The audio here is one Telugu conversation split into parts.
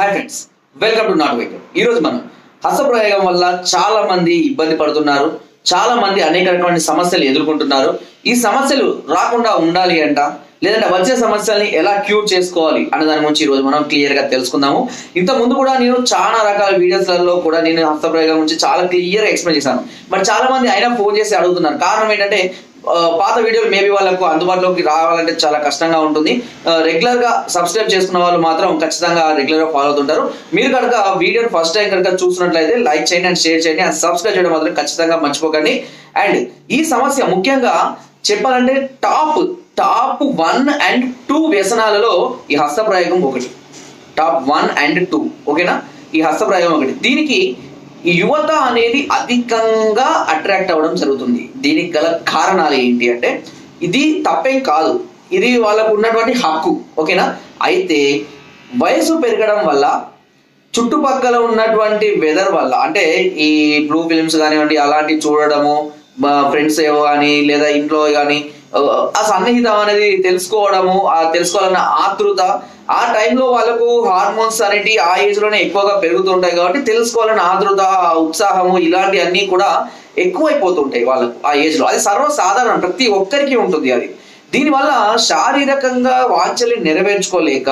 Hi friends welcome to not welcome ఈరోజు మనం హస్తప్రయోగం వల్ల చాలా మంది ఇబ్బంది పడుతున్నారు. చాలా మంది అనేక రకమైన సమస్యలు ఎదుర్కొంటున్నారు. ఈ సమస్యలు రాకుండా ఉండాలి అంట లేదంటే వచ్చే సమస్యల్ని ఎలా క్యూర్ చేసుకోవాలి అనే దాని గురించి ఈ రోజు మనం క్లియర్గా తెలుసుకుందాము. ఇంత ముందు కూడా నేను చాలా రకాల వీడియోస్లలో కూడా నేను హస్తప్రయోగం గురించి చాలా క్లియర్ ఎక్స్ప్లెయిన్ చేశాను. బట్ చాలా మంది అయినా ఫోన్ చేసి అడుగుతున్నారు. కారణం ఏంటంటే పాత వీడియోలు మేబీ వాళ్ళకు అందుబాటులోకి రావాలంటే చాలా కష్టంగా ఉంటుంది. రెగ్యులర్గా సబ్స్క్రైబ్ చేసుకున్న వాళ్ళు మాత్రం ఖచ్చితంగా రెగ్యులర్గా ఫాలో అవుతుంటారు. మీరు కనుక వీడియోని ఫస్ట్ టైం కనుక చూసినట్లయితే లైక్ చేయండి అండ్ షేర్ చేయండి అండ్ సబ్స్క్రైబ్ చేయడం మాత్రం ఖచ్చితంగా మర్చిపోకండి. అండ్ ఈ సమస్య ముఖ్యంగా చెప్పాలంటే top top one and two వ్యసనాలలో ఈ హస్తప్రయోగం ఒకటి. టాప్ వన్ అండ్ టూ ఓకేనా ఈ హస్తప్రయోగం ఒకటి. దీనికి ఈ యువత అనేది అధికంగా అట్రాక్ట్ అవ్వడం జరుగుతుంది. దీనికి గల కారణాలు ఏంటి అంటే ఇది తప్పేం కాదు. ఇది వాళ్ళకు ఉన్నటువంటి హక్కు ఓకేనా? అయితే వయసు పెరగడం వల్ల చుట్టుపక్కల ఉన్నటువంటి వెదర్ వల్ల అంటే ఈ బ్లూ ఫిల్మ్స్ కానివ్వండి అలాంటివి చూడడము ఫ్రెండ్స్ ఏవో కానీ లేదా ఇంట్లో కానీ ఆ సన్నిహితం అనేది తెలుసుకోవడము ఆ తెలుసుకోవాలన్న ఆతృత ఆ టైంలో వాళ్ళకు హార్మోన్స్ అనేటి ఆ ఏజ్లోనే ఎక్కువగా పెరుగుతుంటాయి కాబట్టి తెలుసుకోవాలని ఆదృత ఉత్సాహము ఇలాంటివన్నీ కూడా ఎక్కువైపోతుంటాయి వాళ్ళకు ఆ ఏజ్లో అది సర్వసాధారణం. ప్రతి ఒక్కరికి ఉంటుంది అది. దీనివల్ల శారీరకంగా వాంఛల్ని నెరవేర్చుకోలేక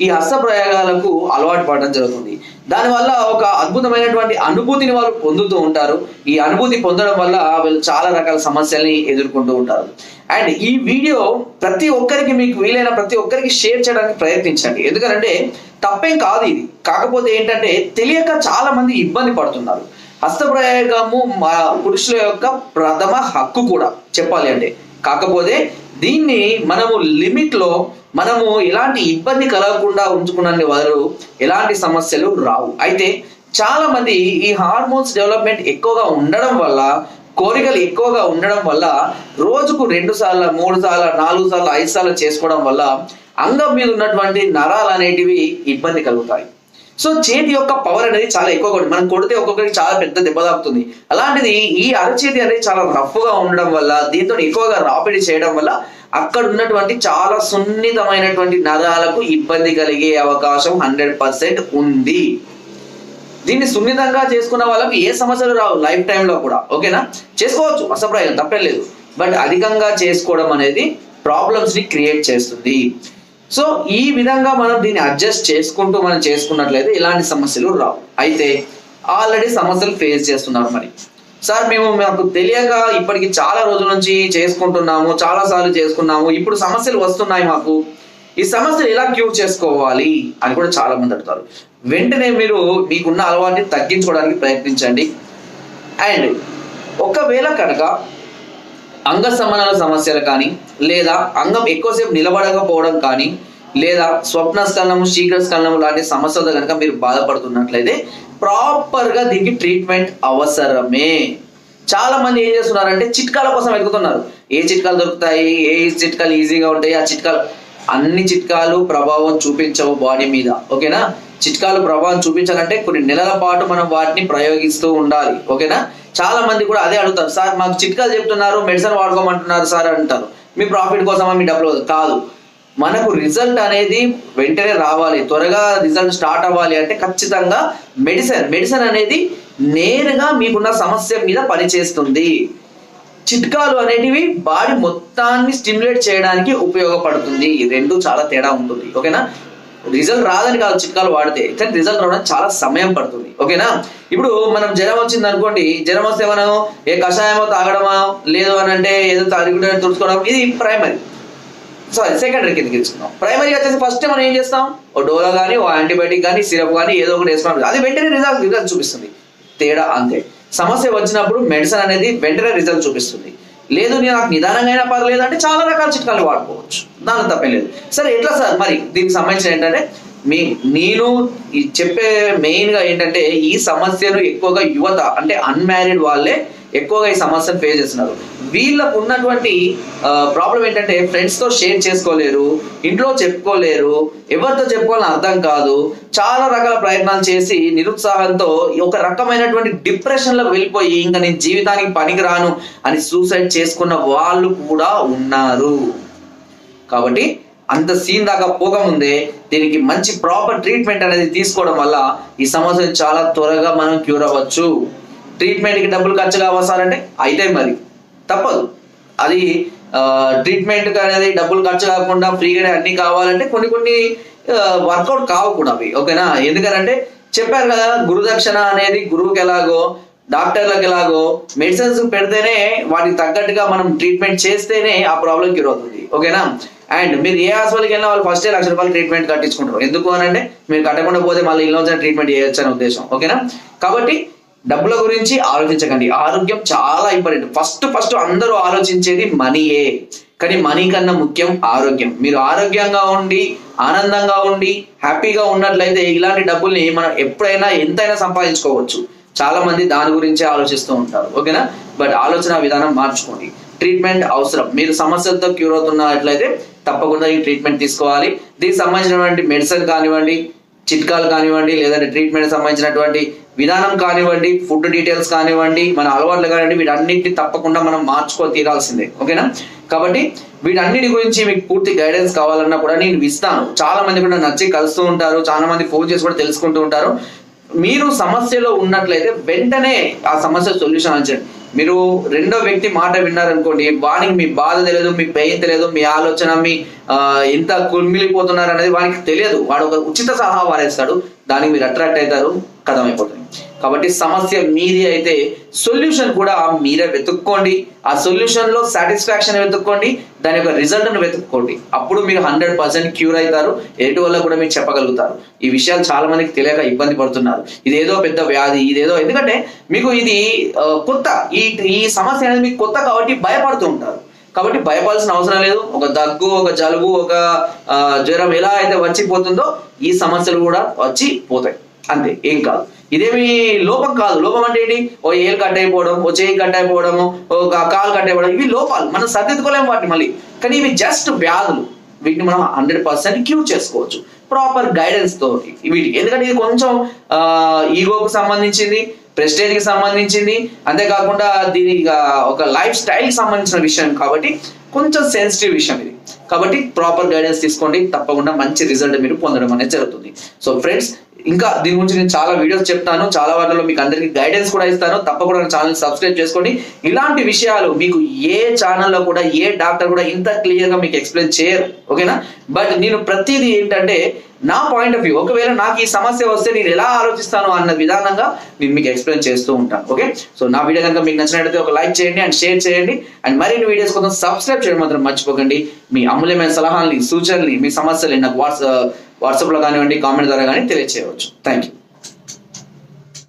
ఈ హస్త ప్రయోగాలకు అలవాటు పడడం జరుగుతుంది. దానివల్ల ఒక అద్భుతమైనటువంటి అనుభూతిని వాళ్ళు పొందుతూ ఉంటారు. ఈ అనుభూతి పొందడం వల్ల వీళ్ళు చాలా రకాల సమస్యల్ని ఎదుర్కొంటూ ఉంటారు. అండ్ ఈ వీడియో ప్రతి ఒక్కరికి మీకు వీలైన ప్రతి ఒక్కరికి షేర్ చేయడానికి ప్రయత్నించండి. ఎందుకంటే తప్పేం కాదు ఇది. కాకపోతే ఏంటంటే తెలియక చాలా మంది ఇబ్బంది పడుతున్నారు. హస్తప్రయోగము మా పురుషుల యొక్క ప్రథమ హక్కు కూడా చెప్పాలి అంటే. కాకపోతే దీన్ని మనము లిమిట్లో మనము ఎలాంటి ఇబ్బంది కలగకుండా ఉంచుకున్న వారు ఎలాంటి సమస్యలు రావు. అయితే చాలా మంది ఈ హార్మోన్స్ డెవలప్మెంట్ ఎక్కువగా ఉండడం వల్ల కోరికలు ఎక్కువగా ఉండడం వల్ల రోజుకు రెండు సార్లు మూడు సార్లు నాలుగు సార్లు ఐదు సార్లు చేసుకోవడం వల్ల అంగం మీద ఉన్నటువంటి నరాలు అనేటివి ఇబ్బంది కలుగుతాయి. సో చేతి యొక్క పవర్ అనేది చాలా ఎక్కువ మనం కొడితే ఒక్కొక్కరికి చాలా పెద్ద దెబ్బ తాకుతుంది. అలాంటిది ఈ అరచేతి అనేది చాలా రఫ్గా ఉండడం వల్ల దీంతో ఎక్కువగా రాపిడి చేయడం వల్ల అక్కడ ఉన్నటువంటి చాలా సున్నితమైనటువంటి నరాలకు ఇబ్బంది కలిగే అవకాశం హండ్రెడ్ పర్సెంట్ ఉంది. దీన్ని సున్నితంగా చేసుకున్న వాళ్ళకి ఏ సమస్యలు రావు లైఫ్ టైంలో కూడా. ఓకేనా? చేసుకోవచ్చు అసప్రాయం తప్పే లేదు. బట్ అధికంగా చేసుకోవడం అనేది ప్రాబ్లమ్స్ని క్రియేట్ చేస్తుంది. సో ఈ విధంగా మనం దీన్ని అడ్జస్ట్ చేసుకుంటూ మనం చేసుకున్నట్లయితే ఇలాంటి సమస్యలు రావు. అయితే ఆల్రెడీ సమస్యలు ఫేస్ చేస్తున్నారు మరి. సార్ మేము మాకు తెలియక ఇప్పటికి చాలా రోజుల నుంచి చేసుకుంటున్నాము చాలా సార్లు చేసుకున్నాము. ఇప్పుడు సమస్యలు వస్తున్నాయి మాకు. ఈ సమస్యలు ఎలా క్యూర్ చేసుకోవాలి అని కూడా చాలా మంది అడుగుతారు. వెంటనే మీరు మీకున్న అలవాటుని తగ్గించుకోవడానికి ప్రయత్నించండి. అండ్ ఒకవేళ కనుక అంగ సంబంధాల సమస్యలు కానీ లేదా అంగం ఎక్కువసేపు నిలబడకపోవడం కానీ లేదా స్వప్న స్కలనం శీఘ్ర స్కలనం లాంటి సమస్యలతో కనుక మీరు బాధపడుతున్నట్లయితే ప్రాపర్గా దీనికి ట్రీట్మెంట్ అవసరమే. చాలా మంది ఏం చేస్తున్నారంటే చిట్కాల కోసం వెతుకుతున్నారు. ఏ చిట్కాలు దొరుకుతాయి? ఏ చిట్కాలు ఈజీగా ఉంటాయి? ఆ చిట్కాలు అన్ని చిట్కాలు ప్రభావం చూపించవు బాడీ మీద. ఓకేనా? చిట్కాలు ప్రభావం చూపించాలంటే కొన్ని నెలల పాటు మనం వాటిని ప్రయోగిస్తూ ఉండాలి. ఓకేనా? చాలా మంది కూడా అదే అడుగుతారు. సార్ మాకు చిట్కాలు చెప్తున్నారు మెడిసిన్ వాడుకోమంటున్నారు సార్ అంటారు. మీ ప్రాఫిట్ కోసమా? మీ డబ్బులు కాదు. మనకు రిజల్ట్ అనేది వెంటనే రావాలి. త్వరగా రిజల్ట్ స్టార్ట్ అవ్వాలి అంటే ఖచ్చితంగా మెడిసిన్ మెడిసిన్ అనేది నేరుగా మీకున్న సమస్య మీద పనిచేస్తుంది. చిట్కాలు అనేటివి బాడీ మొత్తాన్ని స్టిమ్యులేట్ చేయడానికి ఉపయోగపడుతుంది. ఈ రెండు చాలా తేడా ఉంటుంది. ఓకేనా? రిజల్ట్ రాదని కాదు చిట్కాలు వాడితే. కానీ రిజల్ట్ రావడానికి చాలా సమయం పడుతుంది. ఓకేనా? ఇప్పుడు మనం జ్వరం వచ్చింది అనుకోండి. జ్వరం వస్తే మనం ఏ కషాయమో తాగడమా? లేదు అని అంటే ఏదో తాగుడు తుడుచుకోవడం. ఇది ప్రైమరీ సారీ సెకండరీ కిందకి తీసుకుందాం. ప్రైమరీ వచ్చేసి ఫస్ట్ మనం ఏం చేస్తాం? ఓ డోలో కానీ ఓ యాంటీబయాటిక్ కానీ సిరప్ కానీ ఏదో ఒకటి వేసుకున్నాం. అది వెంటనే రిజల్ట్ రిజల్ట్ చూపిస్తుంది. తేడా అంతే. సమస్య వచ్చినప్పుడు మెడిసిన్ అనేది వెంటనే రిజల్ట్ చూపిస్తుంది. లేదు నేను నాకు నిదానంగా అయినా పర్లేదు అంటే చాలా రకాల చిట్కాలు వాడుకోవచ్చు. దాని తప్పేం లేదు. సరే ఎట్లా సార్? మరి దీనికి సంబంధించిన ఏంటంటే మీ నేను ఈ చెప్పే మెయిన్గా ఏంటంటే ఈ సమస్యను ఎక్కువగా యువత అంటే అన్మ్యారీడ్ వాళ్ళే ఎక్కువగా ఈ సమస్యను ఫేస్ చేస్తున్నారు. వీళ్ళకు ఉన్నటువంటి ప్రాబ్లం ఏంటంటే ఫ్రెండ్స్తో షేర్ చేసుకోలేరు ఇంట్లో చెప్పుకోలేరు ఎవరితో చెప్పుకోవాలని అర్థం కాదు. చాలా రకాల ప్రయత్నాలు చేసి నిరుత్సాహంతో ఒక రకమైనటువంటి డిప్రెషన్లోకి వెళ్ళిపోయి ఇంకా నేను జీవితానికి పనికిరాను అని సూసైడ్ చేసుకున్న వాళ్ళు కూడా ఉన్నారు. కాబట్టి అంత సీన్ దాకా పోకముందే దీనికి మంచి ప్రాపర్ ట్రీట్మెంట్ అనేది తీసుకోవడం వల్ల ఈ సమస్యను చాలా త్వరగా మనం క్యూర్ అవ్వచ్చు. ట్రీట్మెంట్కి డబ్బులు ఖర్చు కావస్తారంటే అయితే మరి. తప్పదు. అది ట్రీట్మెంట్ అనేది డబ్బులు ఖర్చు కాకుండా ఫ్రీగానే అన్ని కావాలంటే కొన్ని కొన్ని వర్కౌట్ కావు కూడా అవి ఓకేనా? ఎందుకనంటే చెప్పారు కదా గురుదక్షిణ అనేది గురువుకి ఎలాగో డాక్టర్లకు ఎలాగో మెడిసిన్స్ పెడితేనే వాటికి తగ్గట్టుగా మనం ట్రీట్మెంట్ చేస్తేనే ఆ ప్రాబ్లం క్యూర్ అవుతుంది ఓకేనా? అండ్ మీరు ఏ హాస్పిటల్కి వెళ్ళినా వాళ్ళు ఫస్ట్ లక్ష రూపాయలు ట్రీట్మెంట్ కట్టించుకుంటారు. ఎందుకు అని అంటే మీరు కట్టకుండా పోతే మళ్ళీ ఇల్లు ట్రీట్మెంట్ చేయొచ్చు అనే ఉద్దేశం ఓకేనా? కాబట్టి డబ్బుల గురించి ఆలోచించకండి. ఆరోగ్యం చాలా ఇంపార్టెంట్ ఫస్ట్ ఫస్ట్ అందరూ ఆలోచించేది మనీయే. కానీ మనీ కన్నా ముఖ్యం ఆరోగ్యం. మీరు ఆరోగ్యంగా ఉండి ఆనందంగా ఉండి హ్యాపీగా ఉన్నట్లయితే ఇలాంటి డబ్బుల్ని మనం ఎప్పుడైనా ఎంతైనా సంపాదించుకోవచ్చు. చాలా మంది దాని గురించే ఆలోచిస్తూ ఉంటారు. ఓకేనా? బట్ ఆలోచన విధానం మార్చుకోండి. ట్రీట్మెంట్ అవసరం. మీరు సమస్యలతో క్యూర్ అవుతున్నట్లయితే తప్పకుండా ఈ ట్రీట్మెంట్ తీసుకోవాలి. దీనికి సంబంధించినటువంటి మెడిసిన్ కానివ్వండి చిట్కాలు కానివ్వండి లేదంటే ట్రీట్మెంట్ సంబంధించినటువంటి విధానం కానివ్వండి ఫుడ్ డీటెయిల్స్ కానివ్వండి మన అలవాట్లు కానివ్వండి వీటన్నిటిని తప్పకుండా మనం మార్చుకో తీరాల్సిందే. ఓకేనా? కాబట్టి వీటన్నిటి గురించి మీకు పూర్తి గైడెన్స్ కావాలన్నా కూడా నేను ఇస్తాను. చాలా మంది కూడా నచ్చి కలుస్తూ ఉంటారు చాలా మంది ఫోన్ చేసి కూడా తెలుసుకుంటూ ఉంటారు. మీరు సమస్యలో ఉన్నట్లయితే వెంటనే ఆ సమస్య సొల్యూషన్ అంచండి మీరు రెండో వ్యక్తి మాట విన్నారనుకోండి వానికి మీ బాధ తెలియదు మీ పెయిన్ తెలియదు మీ ఆలోచన మీ ఎంత కుమిలిపోతున్నారు అనేది వానికి తెలియదు. వాడు ఒక ఉచిత సలహా వారేస్తాడు దానికి మీరు అట్రాక్ట్ అవుతారు కథమైపోతుంది. కాబట్టి సమస్య మీది అయితే సొల్యూషన్ కూడా మీరే వెతుక్కోండి. ఆ సొల్యూషన్లో సాటిస్ఫాక్షన్ వెతుక్కోండి దాని యొక్క రిజల్ట్ను వెతుక్కోండి. అప్పుడు మీరు హండ్రెడ్ పర్సెంట్ క్యూర్ అవుతారు ఎటు వల్ల కూడా మీరు చెప్పగలుగుతారు. ఈ విషయాలు చాలా మందికి తెలియక ఇబ్బంది పడుతున్నారు. ఇదేదో పెద్ద వ్యాధి ఇదేదో ఎందుకంటే మీకు ఇది కొత్త ఈ ఈ సమస్య అనేది మీకు కొత్త కాబట్టి భయపడుతూ ఉంటారు. కాబట్టి భయపడాల్సిన అవసరం లేదు. ఒక దగ్గు ఒక జలుబు ఒక జ్వరం ఎలా అయితే వచ్చిపోతుందో ఈ సమస్యలు కూడా వచ్చి పోతాయి. అంతే ఏం కాదు. ఇదేమి లోపం కాదు. లోపం అంటే ఏంటి? ఓ ఏలు కట్ అయిపోవడం ఓ చేయి కట్ అయిపోవడము ఓ కాలు కట్ అయిపోవడం ఇవి లోపాలు. మనం సర్దిద్దుకోలేము వాటిని మళ్ళీ. కానీ ఇవి జస్ట్ వ్యాధులు. వీటిని మనం హండ్రెడ్ పర్సెంట్ క్యూర్ చేసుకోవచ్చు. ప్రాపర్ గైడెన్స్తో వీటికి. ఎందుకంటే ఇది కొంచెం ఈగోకు సంబంధించింది ప్రెస్టేజ్కి సంబంధించింది. అంతేకాకుండా దీని ఒక లైఫ్ స్టైల్కి సంబంధించిన విషయం కాబట్టి కొంచెం సెన్సిటివ్ విషయం ఇది. కాబట్టి ప్రాపర్ గైడెన్స్ తీసుకోండి. తప్పకుండా మంచి రిజల్ట్ మీరు పొందడం అనేది జరుగుతుంది. సో ఫ్రెండ్స్ ఇంకా దీని గురించి నేను చాలా వీడియోస్ చెప్తాను. చాలా వాటిలో మీకు అందరికీ గైడెన్స్ కూడా ఇస్తాను. తప్పకుండా ఛానల్ సబ్స్క్రైబ్ చేసుకోండి. ఇలాంటి విషయాలు మీకు ఏ ఛానల్లో కూడా ఏ డాక్టర్ కూడా ఇంత క్లియర్గా మీకు ఎక్స్ప్లెయిన్ చేయరు. ఓకేనా బట్ నేను ప్రతిదీ ఏంటంటే నా పాయింట్ ఆఫ్ వ్యూ ఒకవేళ నాకు ఈ సమస్య వస్తే నేను ఎలా ఆలోచిస్తాను అన్న విధానంగా నేను మీకు ఎక్స్ప్లెయిన్ చేస్తూ ఉంటాను. ఓకే సో నా వీడియో కనుక మీకు నచ్చినట్లయితే ఒక లైక్ చేయండి అండ్ షేర్ చేయండి. అండ్ మరిన్ని వీడియోస్ కోసం సబ్స్క్రైబ్ చేయడం మాత్రం మర్చిపోకండి. మీ అమూల్యమైన సలహాలని సూచనల్ని మీ సమస్యలు నాకు వాట్సాప్ వాట్సాప్లో కానివ్వండి కామెంట్ ద్వారా కానీ తెలియచేయవచ్చు. Thank you